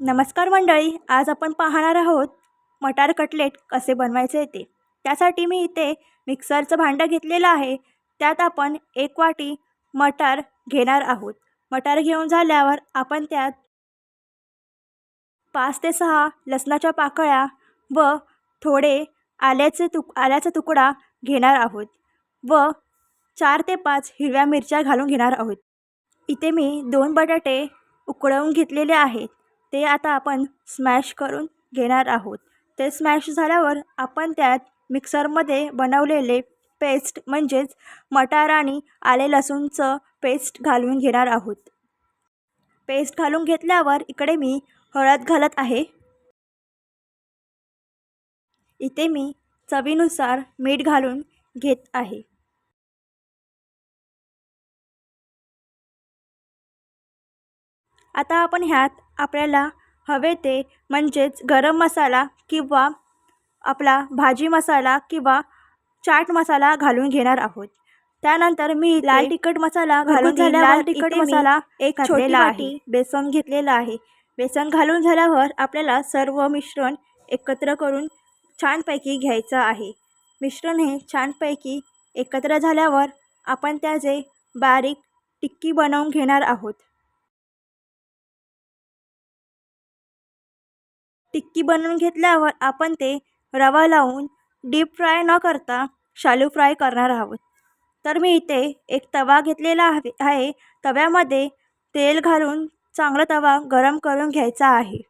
नमस्कार मंडळी आज आपण पाहणार आहोत मटार कटलेट कसे बनवायचे ते. त्यासाठी मी इथे मिक्सरचं भांडं घेतलेलं आहे. त्यात आपण एक वाटी मटार घेणार आहोत. मटार घेऊन झाल्यावर आपण त्यात पाच ते सहा लसणाच्या पाकळ्या व थोडे आल्याचे तुक आल्याचा तुकडा घेणार आहोत व चार ते पाच हिरव्या मिरच्या घालून घेणार आहोत. इथे मी दोन बटाटे उकळवून घेतलेले आहेत. ते आता आपण स्मॅश करून घेणार आहोत. ते स्मॅश झाल्यावर आपण त्यात मिक्सरमध्ये बनवलेले पेस्ट म्हणजेच मटार आणि आले लसूणचं पेस्ट घालून घेणार आहोत. पेस्ट घालून घेतल्यावर इकडे मी हळद घालत आहे. इथे मी चवीनुसार मीठ घालून घेत आहे. आता आपण ह्यात आपल्याला हवे ते म्हणजेच गरम मसाला किंवा आपला भाजी मसाला किंवा चाट मसाला घालून घेणार आहोत. त्यानंतर मी लाल तिखट मसाला घालून लाल तिखट मसाला एक छोटी वाटी बेसन घेतलेला आहे. बेसन घालून झाल्यावर आपल्याला सर्व मिश्रण एकत्र करून छानपैकी घ्यायचं आहे. मिश्रण हे छानपैकी एकत्र झाल्यावर आपण त्याचे बारीक टिक्की बनवून घेणार आहोत. टिक्की बनवून घेतल्यावर आपण ते रवा लावून डीप फ्राय न करता शालू फ्राय करणार आहोत. तर मी इथे एक तवा घेतलेला आहे आहे. तव्यामध्ये तेल घालून चांगला तवा गरम करून घ्यायचा आहे.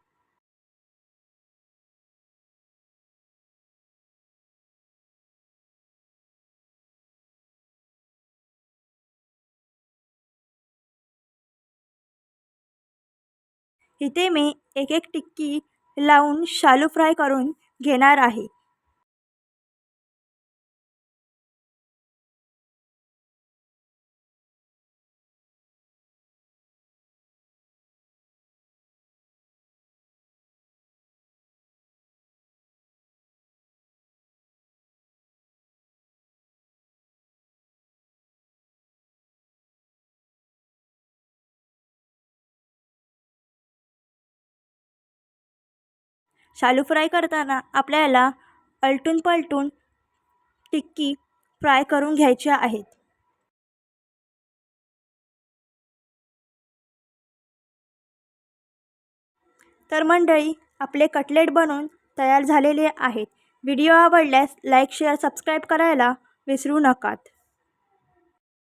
इथे मी एक एक टिक्की लावून शालू फ्राय करून घेणार आहे. शालू फ्राय करताना आपल्याला अलटून पलटून टिक्की फ्राय करून घ्यायच्या आहेत. तर मंडळी आपले कटलेट बनवून तयार झालेले आहेत. व्हिडिओ आवडल्यास लाईक शेअर सबस्क्राईब करायला विसरू नकात.